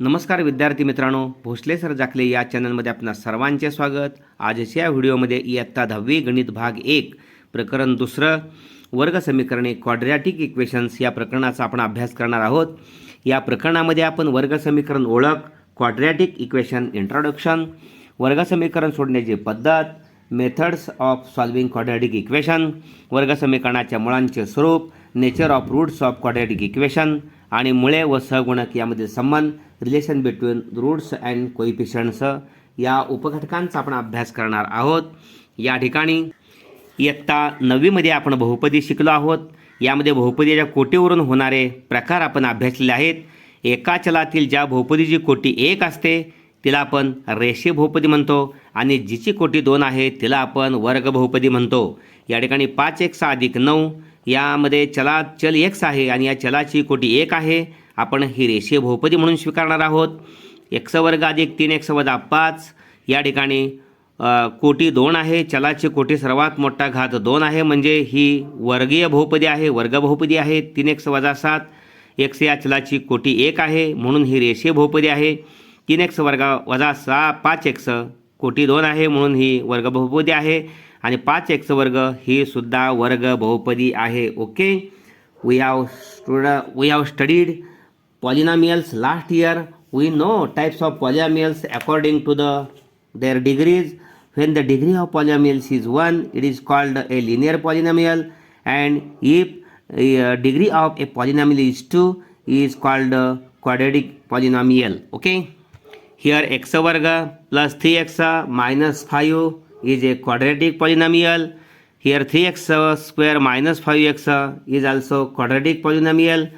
नमस्कार विद्यार्थी मित्रांनो भोसले सर जाखले या चॅनलमध्ये आपणा सर्वांचे स्वागत आजच्या व्हिडिओमध्ये इयत्ता दहावी गणित भाग एक प्रकरण दुसरं वर्ग समीकरणे क्वाड्रॅटिक इक्वेशन्स या प्रकरणाचा आपण अभ्यास करणार आहोत या प्रकरणामध्ये आपण वर्ग समीकरण ओळख क्वाड्रॅटिक इक्वेशन इंट्रोडक्शन वर्ग समीकरण सोडण्याची पद्धत methods of solving quadratic equation वर्ग समीकरणाच्या मुळांचे स्वरूप nature of roots of quadratic equation आणि मुळे व सहगुणक यामध्ये संबंध relation between roots and coefficients या उपघटकांचा आपण अभ्यास करणार आहोत या ठिकाणी इयत्ता नववीमध्ये आपण बहुपदी शिकलो आहोत यामध्ये बहुपदीच्या कोटीवरून होणारे प्रकार आपण अभ्यासलेले आहेत एका चलातील ज्या बहुपदीची कोटी एक असते तिला आपण रेषे बहुपदी म्हणतो आणि जिची कोटी दोन आहे तिला आपण वर्ग बहुपदी म्हणतो या ठिकाणी पाच एक सहा अधिक नऊ यामध्ये चला चल एक्स आहे आणि या चलाची कोटी एक आहे आपण ही रेषीय बहुपदी म्हणून स्वीकारणार आहोत एक्स वर्ग अधिक तीन एक्स वजा पाच या ठिकाणी कोटी दोन आहे चलाची कोटी सर्वात मोठा घात दोन आहे म्हणजे ही वर्गीय बहुपदी आहे वर्ग बहुपदी आहे तीन एक्स वजा सात एक्स या चलाची कोटी एक आहे म्हणून ही रेषीय बहुपदी आहे तीन एक्स वर्ग वजा सहा पाच एक्स कोटी दोन आहे म्हणून ही वर्ग बहुपदी आहे आणि पाच एक्स वर्ग ही सुद्धा वर्ग बहुपदी आहे okay we have stud we have studied polynomials last year we know types of polynomials according to the their degrees when the degree of polynomials is 1 it is called a linear polynomial and if uh, degree of a polynomial is 2 is called a quadratic polynomial okay here x varga plus 3x minus 5 is a quadratic polynomial. Here 3x square minus 5x is also quadratic polynomial.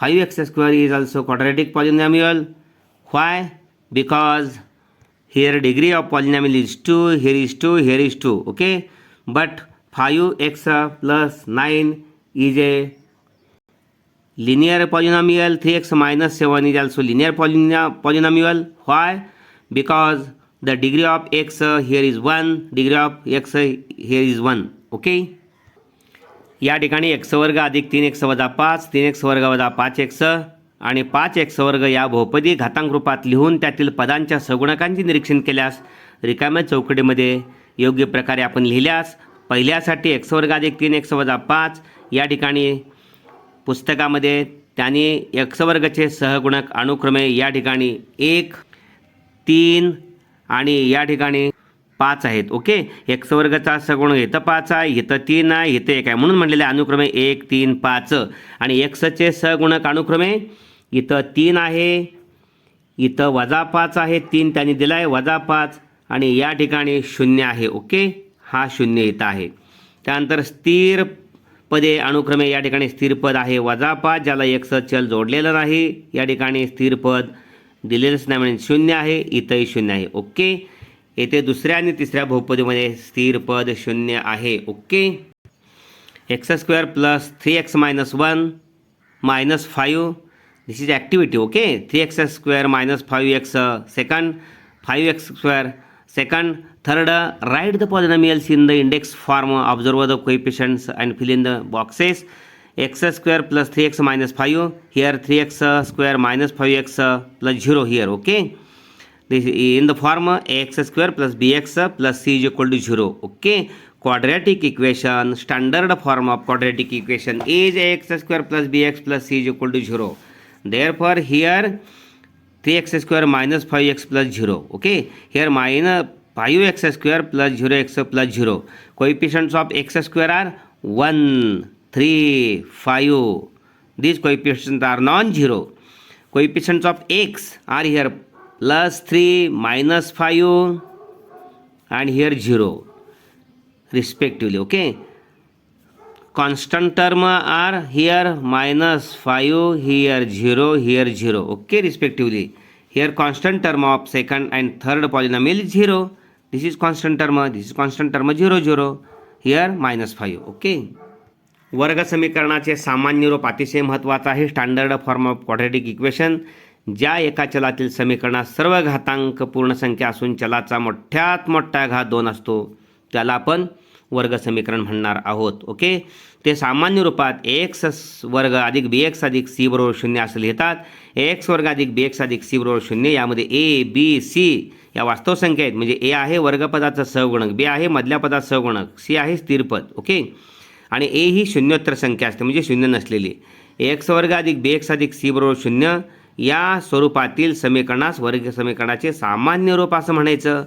5x square is also quadratic polynomial. Why? Because here degree of polynomial is 2, here is 2, here is 2. Okay. But 5x plus 9 is a linear polynomial. 3x minus 7 is also linear polynomial. Why? Because the degree of x here is 1 degree of x here is 1 okay या ठिकाणी x वर्ग अधिक तीन x वजा पाच तीन x वर्ग वजा पाच एक्स uh, आणि पाच एक्स वर्ग या बहुपदी घातांक रूपात लिहून त्यातील पदांच्या सगुणकांचे निरीक्षण केल्यास रिकाम्या चौकटीमध्ये योग्य प्रकारे आपण लिहिल्यास पहिल्यासाठी एक्स वर्ग अधिक तीन एक्स वजा पाच या ठिकाणी पुस्तकामध्ये त्याने एक्स वर्गचे सहगुणक अनुक्रमे या ठिकाणी एक तीन आणि या ठिकाणी पाच आहेत ओके एक्स वर्गचा सगुण इथं पाच आहे इथं तीन आहे इथं एक आहे म्हणून म्हणलेले अनुक्रमे एक तीन पाच आणि एक्सचे सगुणक अनुक्रमे इथं तीन आहे इथं वजा पाच आहे तीन त्यांनी दिला आहे वजा पाच आणि या ठिकाणी शून्य आहे ओके हा शून्य इथं आहे त्यानंतर स्थिर पदे अनुक्रमे या ठिकाणी स्थिर पद आहे वजा पाच ज्याला एक्स चल जोडलेलं नाही या ठिकाणी स्थिर पद दिलेलं नाही म्हणजे शून्य आहे इथंही शून्य आहे ओके येथे दुसऱ्या आणि तिसऱ्या बहुपदीमध्ये स्थिर पद शून्य आहे okay x square plus three x minus one minus five this is activity okay three x square minus five x second five x square second third right the polynomials in the index form observe the coefficients and fill in the boxes x square plus 3x minus 5 here, 3x square minus 5x plus 0 here. Okay, this in the form ax square plus bx plus c is equal to 0. Okay, quadratic equation, standard form of quadratic equation is ax square plus bx plus c is equal to 0. Therefore here 3x square minus 5x plus 0. Okay, here minus 5x square plus 0x plus 0. Coefficients of x square are 1. 3, 5. These coefficients are non-zero. Coefficients of x are here plus 3, minus 5 and here 0 respectively. Okay. Constant term are here minus 5, here 0, here 0. Okay, respectively. Here constant term of second and third polynomial is 0. This is constant term 0, 0. Here minus 5. Okay. वर्ग समीकरणाचे सामान्य रूप अतिशय महत्त्वाचं आहे standard form of quadratic equation ज्या एका चलातील समीकरणात सर्व घातांक संख्या असून चलाचा मोठ्यात मोठा घात दोन असतो त्याला आपण वर्ग समीकरण म्हणणार आहोत ओके ते सामान्य रूपात एक्स वर्ग अधिक बी एक्स अधिक सी बरोबर शून्य असं लिहितात एक्स वर्ग अधिक बी एक्स अधिक सी बरोबर शून्य यामध्ये ए बी सी या वास्तव संख्या आहेत म्हणजे ए आहे वर्गपदाचा सहगुणक बी आहे मधल्या पदाचा सहगुणक सी आहे स्थिरपद ओके आणि ए ही शून्योत्तर संख्या असते म्हणजे शून्य नसलेली एक्स वर्ग अधिक बी एक्स अधिक सी बरोबर शून्य या स्वरूपातील समीकरणास वर्ग समीकरणाचे सामान्य रूप असं म्हणायचं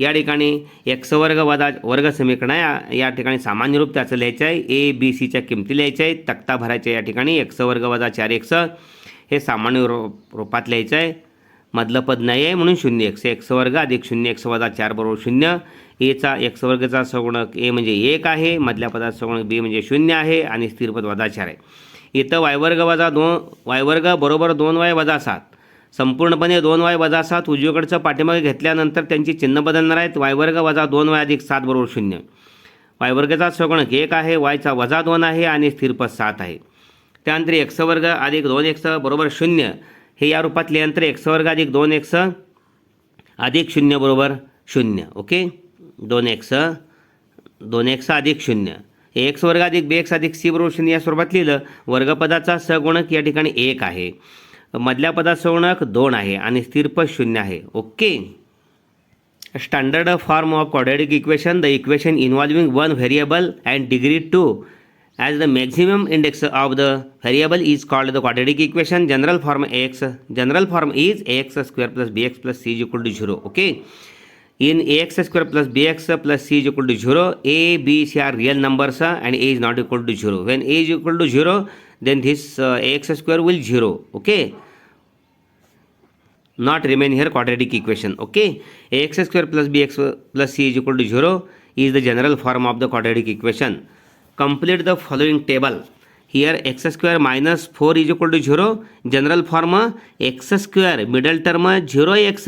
या ठिकाणी एक्स वर्ग वदा वर्ग समीकरण या ठिकाणी सामान्य रूप त्याचं लिहायचं आहे ए बी सीच्या किमती लिहायच्या आहेत तक्ता भरायच्या या ठिकाणी एक्स वर्ग वजा चार एक्स हे सामान्य रूप रूपात लिहायचं आहे मधलं पद नाही आहे म्हणून शून्य एक्स एक्स वर्ग अधिक शून्य एक्स वजा चार बरोबर शून्य एचा एक्स वर्गचा सगुणक ए म्हणजे एक आहे मधल्या पदाचा सगुणक बी म्हणजे शून्य आहे आणि स्थिरपद वजा चार आहे इथं वायवर्ग वजा दोन वायवर्ग बरोबर दोन वाय वजा सात संपूर्णपणे दोन वाय वजा सात उजवीकडचं पाठीमागे घेतल्यानंतर त्यांची चिन्ह बदलणार आहेत वायवर्ग वजा दोन वाय अधिक सात बरोबर शून्य वायवर्गचा सगुणक एक आहे वायचा वजा दोन आहे आणि स्थिरपद सात आहे त्यानंतर एक्स वर्ग अधिक दोन एक्स बरोबर शून्य हे या रूपातले यंत्र एक वर्ग अधिक दोन एक्स अधिक शून्य बरोबर शून्य ओके दोन एक्स दोन एक्स अधिक शून्य एक्स वर्ग अधिक बी एक्स अधिक सी बरोबर शून्य या स्वरूपात लिहिलं वर्गपदाचा सगुणक या ठिकाणी एक आहे मधल्या पदाचा सगुणक दोन आहे आणि स्थिरपद शून्य आहे okay standard form of quadratic equation the equation involving one variable and degree two As the maximum index of the variable is called the quadratic equation, general form ax. General form is ax square plus bx plus c is equal to 0. Okay. In ax square plus bx plus c is equal to 0, a, b, c are real numbers uh, and a is not equal to 0. When a is equal to 0, then this uh, ax square will 0. Okay. Not remain here quadratic equation. Okay. ax square plus bx plus c is equal to 0 is the general form of the quadratic equation. complete the following table here x square minus 4 is equal to 0 general form x square middle term 0x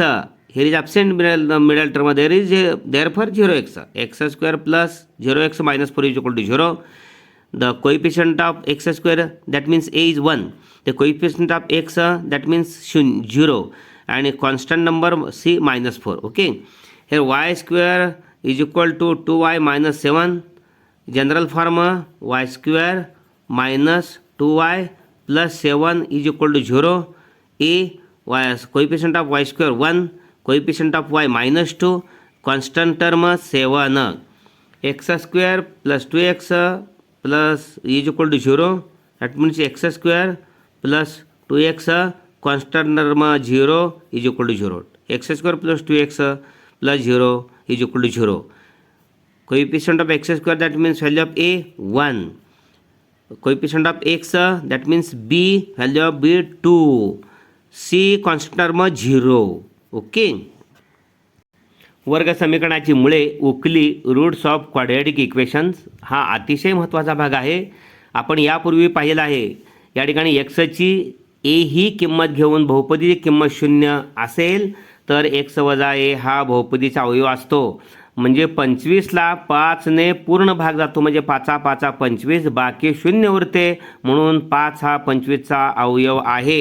here is absent middle, middle term there is therefore 0x x square plus 0x minus 4 is equal to 0 the coefficient of x square that means a is 1 the coefficient of x that means 0 and a constant number c minus 4 okay here y square is equal to 2y minus 7 General form y square minus 2y plus 7 is equal to 0. A y coefficient of y square 1, coefficient of y minus 2, constant term 7. X square plus 2x plus is equal to 0. That means x square plus 2x constant term 0 is equal to 0. X square plus 2x plus 0 is equal to 0. coefficient of x square that means value of a one coefficient of x that means b value of b 2 c constant म zero okay वर्ग समीकरणाची मुळे उकली roots of quadratic equations हा अतिशय महत्त्वाचा भाग आहे आपण यापूर्वी पाहिलं आहे या ठिकाणी एक्सची ए ही किंमत घेऊन बहुपदीची किंमत शून्य असेल तर एक्स वजा ए हा बहुपदीचा अवयव असतो म्हणजे पंचवीसला पाचने पूर्ण भाग जातो म्हणजे पाचा पाचा पंचवीस बाकी शून्य उरते म्हणून पाच हा पंचवीसचा अवयव आहे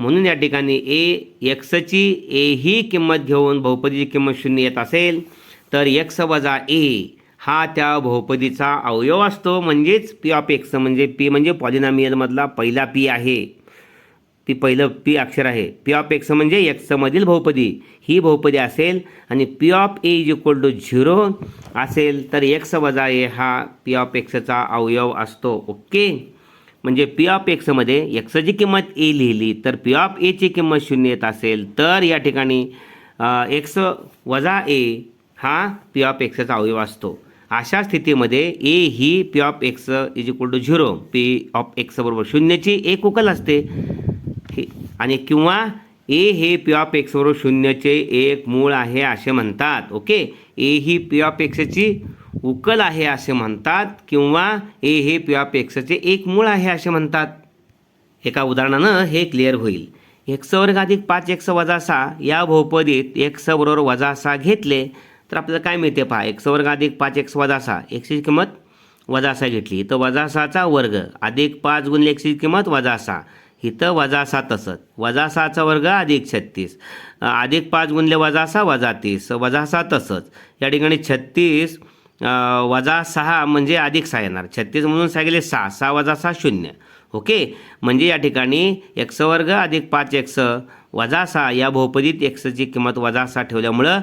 म्हणून या ठिकाणी ए एक्सची ए ही किंमत घेऊन बहुपदीची किंमत शून्य येत असेल तर एक्स वजा ए हा त्या बहुपदीचा अवयव असतो म्हणजेच पी ऑफ एक्स म्हणजे पी म्हणजे पॉलिनामियलमधला पहिला पी आहे ती पहिलं पी अक्षर आहे पी ऑफ एक्स म्हणजे एक्समधील बहुपदी ही बहुपदी असेल आणि P of a is equal to zero असेल तर एक्स वजा ए हा पी ऑफ एक्सचा अवयव असतो ओके म्हणजे पी ऑफ एक्समध्ये एक्सची किंमत ए लिहिली तर पी ऑफ एची किंमत शून्य येत असेल तर या ठिकाणी एक्स वजा ए हा पी ऑफ एक्सचा अवयव असतो अशा स्थितीमध्ये a he p of x is equal to zero p of x बरोबर शून्यची एक उकल असते आणि किंवा ए हे पी ऑफ एक्सबरोबर शून्यचे एक मूळ आहे असे म्हणतात ओके ए ही पी ऑफ एक्सची उकल आहे असे म्हणतात किंवा ए हे पी ऑफ एक्सचे एक मूळ आहे असे म्हणतात एका उदाहरणानं हे क्लिअर होईल एक्स वर्ग अधिक पाच एक्स वजा सहा या बहुपदीत एक्स बरोबर वजा सहा घेतले तर आपल्याला काय मिळते पहा एक्स वर्ग अधिक पाच एक्स वजा सहा एक्सची किंमत वजा सहा घेतली तर वजा सहाचा वर्ग अधिक पाच गुणले एक्सची किंमत वजा सहा इथं वजा तसंच वजा सहाचा वर्ग अधिक छत्तीस अधिक पाच गुणले वजा सहा वजा तीस वजा तसंच या ठिकाणी छत्तीस वजा सहा म्हणजे अधिक सहा येणार छत्तीस म्हणून सांगितले सहा सहा वजा सहा शून्य ओके म्हणजे या ठिकाणी एक्स वर्ग अधिक पाच एक्स वजा सहा या बहुपदीत एक्सची किंमत वजा सहा ठेवल्यामुळं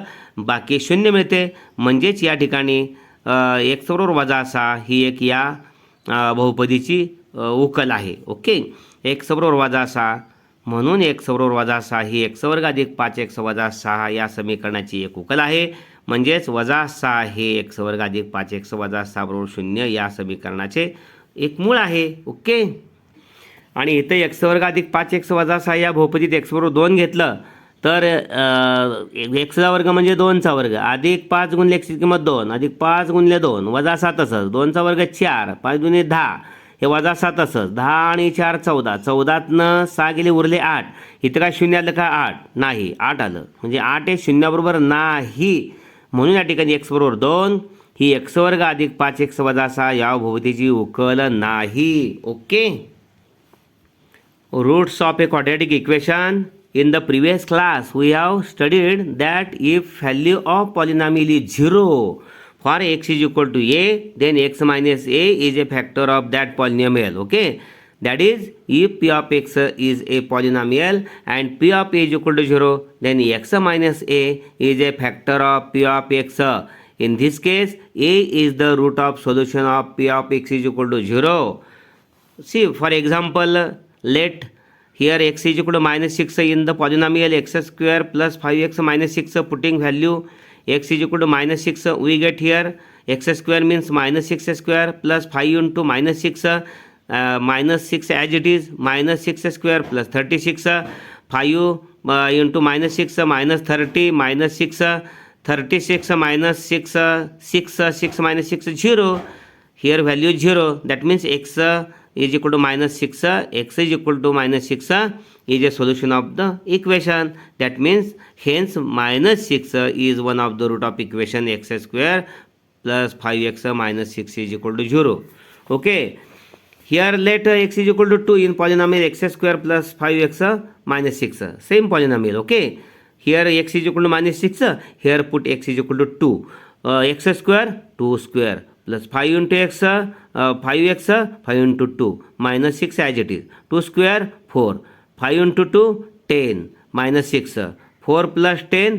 बाकी शून्य मिळते म्हणजेच या ठिकाणी एक्स बरोबर वजा सहा ही एक या बहुपदीची उकल आहे ओके एक बरोबर वजा सहा म्हणून एक बरोबर वजा सहा ही एक वर्ग अधिक पाच एक वजा सहा या समीकरणाची एक उकल आहे म्हणजेच वजा सहा हे एक वर्ग अधिक पाच एक वजा सहा बरोबर शून्य या समीकरणाचे एक मूळ आहे ओके आणि इथं एक वर्ग अधिक पाच एक वजा सहा या भोपतीत एक्स बरोबर दोन घेतलं तर एक्सचा वर्ग म्हणजे दोनचा वर्ग अधिक पाच गुणले एकची किंमत दोन अधिक पाच गुणले दोन वजा सात तसंच दोनचा वर्ग चार पाच गुणले दहा हे वजा सात असंच दहा आणि चार चौदा चौदातनं सहा गेले उरले आठ इतका शून्य आलं का आठ नाही आठ आलं म्हणजे आठ हे शून्याबरोबर नाही म्हणून या ठिकाणी एक्स बरोबर दोन ही एक्स वर्ग अधिक पाच एक्स वजा सहा या भोवतीची उकल नाही okay roots of a quadratic equation in the previous class we have studied that if value of polynomial is zero for x is equal to a then x minus a is a factor of that polynomial okay that is if p of x is a polynomial and p of a is equal to 0 then x minus a is a factor of p of x in this case a is the root of solution of p of x is equal to 0 see for example let here x is equal to minus 6 in the polynomial x square plus 5x minus 6 putting value x is equal to minus 6, we get here x square means minus 6 square plus 5 into minus 6 uh, as it is, minus 6 square plus 36, uh, 5 uh, into minus 6 minus 30 minus 6, 36 minus 6, 6 minus 6 0, here value 0, that means x is equal to minus 6, x is equal to minus 6 is a solution of the equation. That means hence minus 6 is one of the root of equation x square plus 5x minus 6 is equal to 0. Okay, here let x is equal to 2 in polynomial x square plus 5x minus 6, same polynomial. Okay, here x is equal to minus 6, here put x is equal to 2, uh, x square 2 square plus five into x five x five into two minus six as it is two square four five into two ten minus six four plus ten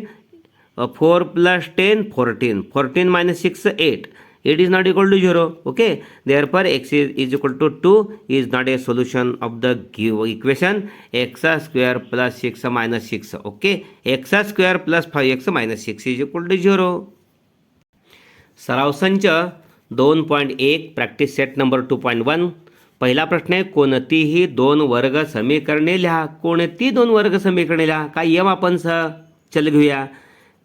four plus ten fourteen fourteen minus six eight eight is not equal to zero okay there for x is is equal to two is not a solution of the give equation x square plus six minus six okay x square plus five x minus six is equal to zero सराव संच दोन point एक practice set number two point one पहिला प्रश्न आहे कोणतीही दोन वर्ग समीकरणे लिहा कोणती दोन वर्ग समीकरणे लिहा काय यम आपण सह चल घेऊया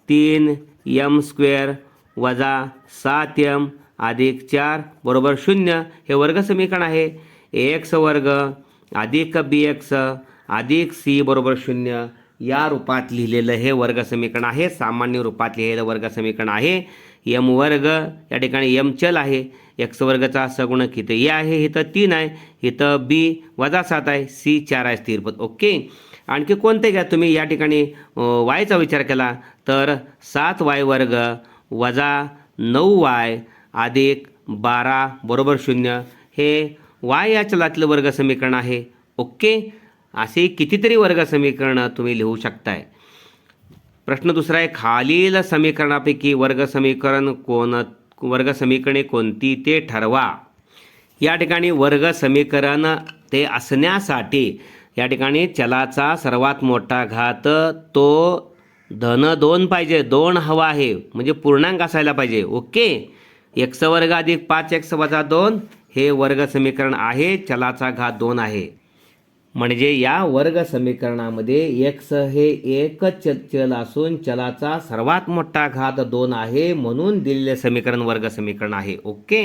तीन यम स्क्वेअर वजा सात यम अधिक चार बरोबर शून्य हे वर्ग समीकरण आहे एक्स वर्ग अधिक बी एक्स अधिक सी बरोबर शून्य या रूपात लिहिलेलं हे वर्गसमीकरण आहे सामान्य रूपात लिहिलेलं वर्गसमीकरण आहे यम वर्ग या ठिकाणी यम चल आहे एक्स वर्गचा सगुण किती ए आहे इथं तीन आहे इथं बी वजा सात आहे सी चार आहे स्थिरपद ओके आणखी कोणते घ्या तुम्ही या ठिकाणी वायचा विचार केला तर सात वाय वर्ग वजा नऊ वाय अधिक बारा बरोबर शून्य हे वाय या चलातलं समीकरण आहे ओके असे कितीतरी वर्ग समीकरणं तुम्ही लिहू शकताय प्रश्न दुसरा आहे खालील समीकरणापैकी वर्ग समीकरण कोण वर्ग समीकरणे कोणती ते ठरवा या ठिकाणी वर्ग समीकरण ते असण्यासाठी या ठिकाणी चलाचा सर्वात मोठा घात तो धन दोन पाहिजे दोन हवा आहे म्हणजे पूर्णांक असायला पाहिजे ओके एक्स वर्ग अधिक पाच एक्स वजा दोन हे वर्ग समीकरण आहे चलाचा घात दोन आहे म्हणजे या वर्ग समीकरणामध्ये एक्स हे एकच चल असून चलाचा सर्वात मोठा घात दोन आहे म्हणून दिलेले समीकरण वर्ग समीकरण आहे ओके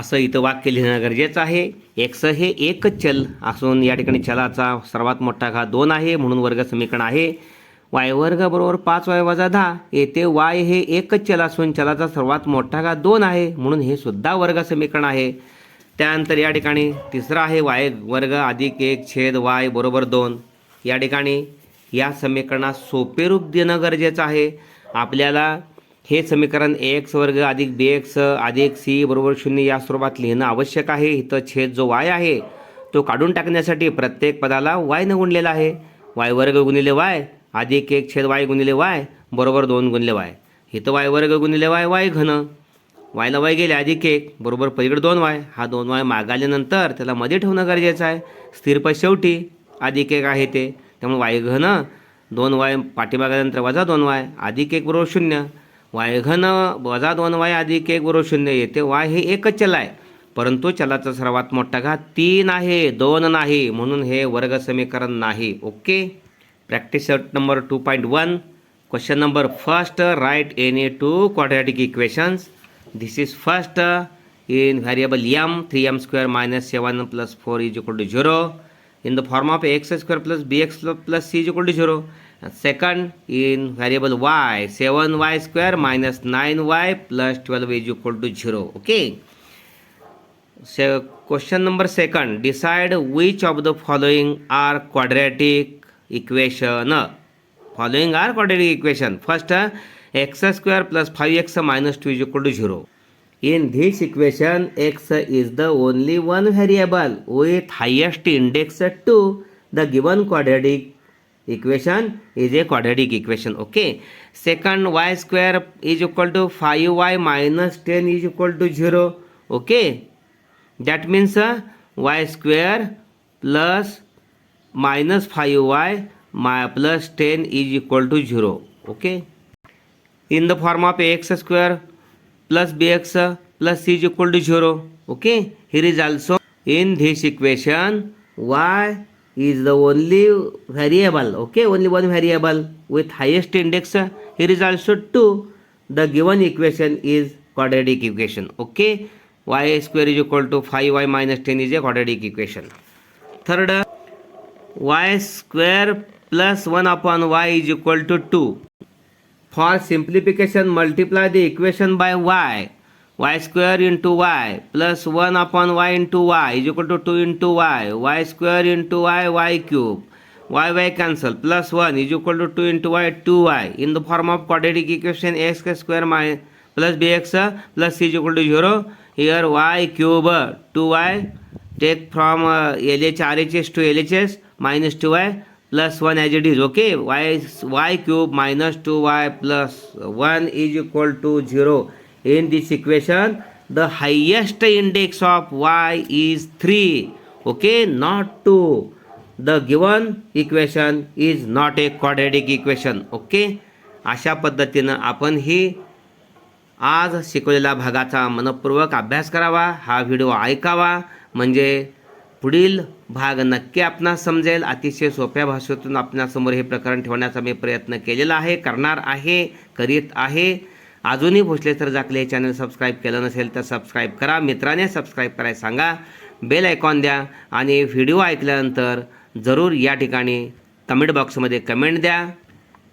असं इथं वाक्य लिहिणं गरजेचं आहे एक्स हे एकच चल असून या ठिकाणी चलाचा सर्वात मोठा घात दोन आहे म्हणून वर्ग समीकरण आहे वाय वर्ग बरोबर पाच वाय वजा दहा येथे वाय हे एकच चल असून चलाचा सर्वात मोठा घात दोन आहे म्हणून हे सुद्धा वर्ग समीकरण आहे त्यानंतर या ठिकाणी तिसरा आहे वाय वर्ग अधिक एक छेद वाय बरोबर दोन या ठिकाणी या समीकरणात सोपे रूप देणं गरजेचं आहे आपल्याला हे समीकरण एक्स वर्ग अधिक बी एक्स अधिक सी बरोबर शून्य या स्वरूपात लिहिणं आवश्यक आहे इथं छेद जो वाय आहे तो काढून टाकण्यासाठी प्रत्येक पदाला वाय न गुणलेला आहे वाय वर्ग गुणिले वाय अधिक एक छेद वाय गुणिले वाय बरोबर दोन गुणले वाय इथं वाय वर्ग गुणिले वाय वाय घन वायला वाय गेले अधिक एक बरोबर पलीकडे दोन वाय हा दोन वाय मागाल्यानंतर त्याला मध्ये ठेवणं गरजेचं आहे स्थिरपद शेवटी अधिक एक आहे ते त्यामुळे वायघन दोन वाय पाठीमागाल्यानंतर वजा दोन वाय अधिक एक बरोबर शून्य वायघन वजा दोन वाय अधिक एक बरोबर शून्य येते वाय हे एकच चल आहे परंतु चलाचा सर्वात मोठा घात तीन आहे दोन नाही म्हणून हे वर्ग समीकरण नाही okay practice set number two point one question number first write any two quadratic equations this is first in variable m 3m square minus 7 plus 4 is equal to 0 in the form of x square plus bx plus c is equal to 0 and second in variable y 7y square minus 9y plus 12 is equal to 0 okay so question number second decide which of the following are quadratic equation following are quadratic equation first uh, x square plus 5x minus 2 is equal to 0. In this equation, x is the only one variable with highest index 2. The given quadratic equation is a quadratic equation. Okay. Second, y square is equal to 5y minus 10 is equal to 0. Okay. That means uh, y square plus minus 5y plus 10 is equal to 0. Okay in the form of ax square plus bx plus c is equal to 0 okay here is also in this equation y is the only variable okay only one variable with highest index here is also 2 the given equation is quadratic equation okay y square is equal to 5y minus 10 is a quadratic equation third y square plus 1 upon y is equal to 2 for simplification, multiply the equation by y square into y plus 1 upon y into y is equal to 2 into y square into y cube, y cancel, plus 1 is equal to 2 into y, 2y in the form of quadratic equation x square plus bx plus c is equal to 0. Here y cube 2y, take from uh, LHS to LHS minus 2y plus one as it is okay y y cube minus two y plus one is equal to zero in this equation the highest index of y is three okay not two the given equation is not a quadratic equation okay अशा पद्धतीनं आपण ही आज शिकवलेल्या भागाचा मनपूर्वक अभ्यास करावा हा व्हिडिओ ऐकावा म्हणजे पुढील भाग नक्की आपणास समजेल अतिशय सोप्या भाषेतून आपणासमोर हे प्रकरण ठेवण्याचा मी प्रयत्न केलेला आहे करणार आहे करीत आहे अजूनही भोसले सर जाकले हे चॅनल सबस्क्राईब केलं नसेल तर सबस्क्राईब करा मित्राने सबस्क्राईब करायला सांगा बेल आयकॉन द्या आणि व्हिडिओ ऐकल्यानंतर जरूर या ठिकाणी कमेंट बॉक्समध्ये कमेंट द्या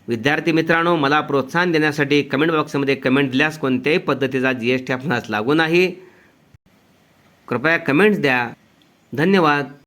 विद्यार्थी मित्रांनो मला प्रोत्साहन देण्यासाठी कमेंट बॉक्समध्ये कमेंट दिल्यास कोणत्याही पद्धतीचा जी एस टी आपणास लागू नाही कृपया कमेंट्स द्या धन्यवाद